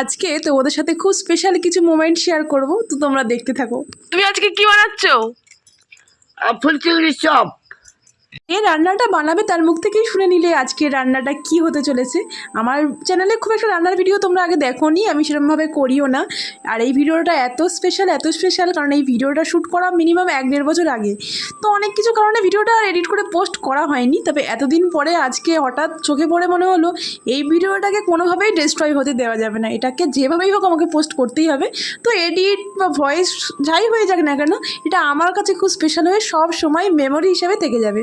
আজকে তোমাদের সাথে খুব স্পেশাল কিছু মোমেন্ট শেয়ার করব তো তোমরা দেখতে থাকো। তুমি আজকে কি বানাচ্ছ? ফুল চিংড়ির চপ। এই রান্নাটা বানাবে তার মুখ থেকেই শুনে নিলে আজকে রান্নাটা কি হতে চলেছে। আমার চ্যানেলে খুব একটা রান্নার ভিডিও তোমরা আগে দেখো নি আমি সেরকমভাবে করিও না। আর এই ভিডিওটা এত স্পেশাল এত স্পেশাল কারণ এই ভিডিওটা শ্যুট করা মিনিমাম এক দেড় বছর আগে। তো অনেক কিছু কারণে ভিডিওটা এডিট করে পোস্ট করা হয়নি, তবে এতদিন পরে আজকে হঠাৎ চোখে পড়ে মনে হলো, এই ভিডিওটাকে কোনোভাবেই ডিস্ট্রয় হতে দেওয়া যাবে না। এটাকে যেভাবেই হোক আমাকে পোস্ট করতেই হবে। তো এডিট বা ভয়েস যাই হয়ে যাক না কেন, এটা আমার কাছে খুব স্পেশাল হয়ে সব সময় মেমোরি হিসেবে থেকে যাবে।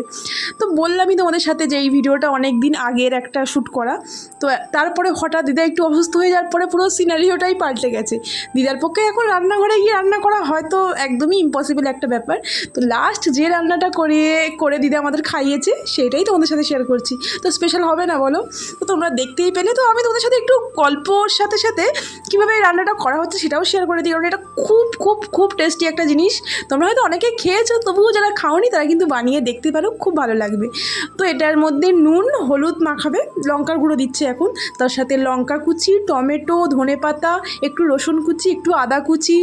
তো বললামই তোমাদের সাথে যে এই ভিডিওটা অনেক দিন আগের একটা শ্যুট করা। তো তারপরে হঠাৎ দিদা একটু অসুস্থ হয়ে যাওয়ার পরে পুরো সিনারিওটাই পাল্টে গেছে। দিদার পক্ষে এখন রান্নাঘরে গিয়ে রান্না করা হয়তো একদমই ইম্পসিবল একটা ব্যাপার। তো লাস্ট যে রান্নাটা করে করে দিদা আমাদের খাইয়েছে, সেটাই তোমাদের সাথে শেয়ার করছি। তো স্পেশাল হবে না বলো? তো তোমরা দেখতেই পেলে, তো আমি তোমাদের সাথে একটু গল্পর সাথে সাথে কীভাবে এই রান্নাটা করা হচ্ছে সেটাও শেয়ার করে দিই। কারণ এটা খুব খুব খুব টেস্টি একটা জিনিস। তোমরা হয়তো অনেকে খেয়েছো, তবুও যারা খাওনি, তারা কিন্তু বানিয়ে দেখতে পারো খুব ভালো লাগবে। তো এটার মধ্যে নুন, হলুদ মাখাবে। লঙ্কার গুঁড়ো দিচ্ছে এখন। তার সাথে লঙ্কা কুচি, টমেটো, ধনে পাতা, একটু রসুন কুচি, একটু আদা কুচি,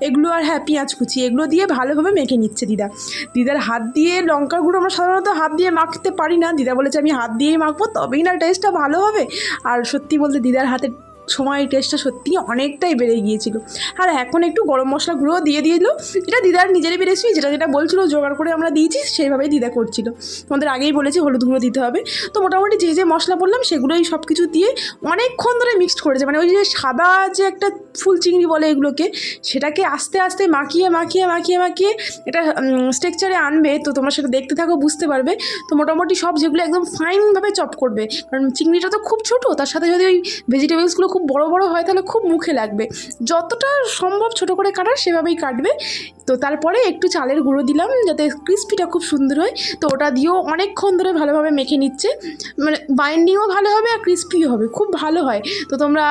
এগুলো আর হ্যাঁ পেঁয়াজ কুচি, এগুলো দিয়ে ভালোভাবে মেখে নিচ্ছে দিদা। দিদার হাত দিয়ে লঙ্কার গুঁড়ো আমরা সাধারণত হাত দিয়ে মাখতে পারি না। দিদা বলেছে আমি হাত দিয়েই মাখবো, তবেই না টেস্টটা ভালো হবে। আর সত্যি বলতে দিদার হাতে সময় টেস্টটা সত্যি অনেকটাই বেড়ে গিয়েছিল। আর এখন একটু গরম মশলা গুঁড়ো দিয়ে দিয়েছিল এটা দিদার নিজেরই বেড়েছি যেটা যেটা বলছিল, জোগাড় করে আমরা দিয়েছি, সেইভাবেই দিদা করছিল। তোমাদের আগেই বলেছি, হলুদ গুঁড়ো দিতে হবে। তো মোটামুটি যে যে মশলা বললাম, সেগুলোই সব কিছু দিয়ে অনেকক্ষণ ধরে মিক্সড করেছে। মানে ওই যে সাদা যে একটা ফুল চিংড়ি বলে এগুলোকে, সেটাকে আস্তে আস্তে মাখিয়ে মাখিয়ে মাখিয়ে মাখিয়ে এটা স্ট্রেকচারে আনবে। তো তোমরা সেটা দেখতে থাকো, বুঝতে পারবে। তো মোটামুটি সব যেগুলো একদম ফাইনভাবে চপ করবে। কারণ চিংড়িটা তো খুব ছোটো, তার সাথে যদি ওই ভেজিটেবলসগুলো খুব বড় বড় হয় তাহলে খুব মুখে লাগবে। যতটা সম্ভব ছোট করে কাটার সেভাবেই কাটবে। তো তারপরে একটু চালের গুঁড়ো দিলাম যাতে ক্রিস্পিটা খুব সুন্দর হয়। তো ওটা দিয়েও অনেকক্ষণ ধরে ভালোভাবে মেখে নিচ্ছে। মানে বাইন্ডিংও ভালো হবে আর ক্রিস্পিও হবে, খুব ভালো হয়। তো তোমরা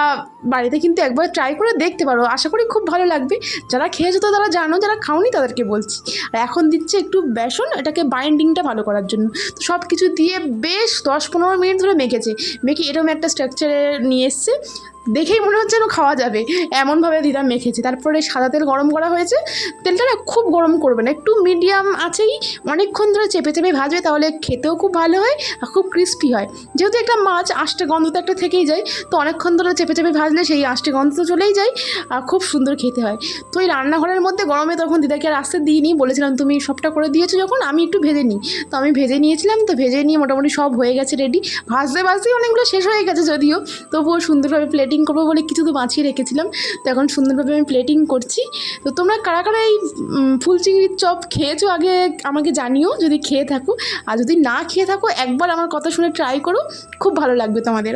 বাড়িতে কিন্তু একবার ট্রাই করে দেখতে পারো। আশা করি খুব ভালো লাগবে। যারা খেয়েছো তো তারা জানো, যারা খাওনি তাদেরকে বলছি। আর এখন দিচ্ছে একটু বেসন, এটাকে বাইন্ডিংটা ভালো করার জন্য। তো সব কিছু দিয়ে বেশ দশ পনেরো মিনিট ধরে মেখেছে। মেখে এরকম একটা স্ট্রাকচারে নিয়ে এসছে। দেখেই মনে হচ্ছে যেন খাওয়া যাবে। এমনভাবে দিদা মেখেছে। তারপরে সাদা তেল গরম করা হয়েছে। তেলটা না খুব গরম করবে না। একটু মিডিয়াম আছেই। অনেকক্ষণ ধরে চেপে চেপে ভাজবে তাহলে খেতেও খুব ভালো হয় আর খুব ক্রিস্পি হয়। যেহেতু একটা মাছ, আষ্টে গন্ধ তো একটা থেকেই যায়। তো অনেকক্ষণ ধরে চেপে চেপে ভাজলে সেই আষ্টে গন্ধ তো চলেই যায় আর খুব সুন্দর খেতে হয়। তো এই রান্নাঘরের মধ্যে গরমে তখন দিদাকে আর আসতে দিইনি। বলেছিলাম, তুমি সবটা করে দিয়েছ যখন, আমি একটু ভেজে নিই। তো আমি ভেজে নিয়েছিলাম। তো ভেজে নিয়ে মোটামুটি সব হয়ে গেছে রেডি ভাজতে, ভাজতেই অনেকগুলো শেষ হয়ে গেছে যদিও। তবুও সুন্দরভাবে প্লেটিং করব বলে কিছু তো বাঁচিয়ে রেখেছিলাম, তো এখন সুন্দরভাবে আমি প্লেটিং করছি। তো তোমরা কারা কারা এই ফুল চিংড়ির চপ খেয়েছো আগে আমাকে জানিও, যদি খেয়ে থাকো। আর যদি না খেয়ে থাকো, একবার আমার কথা শুনে ট্রাই করো, খুব ভালো লাগবে তোমাদের।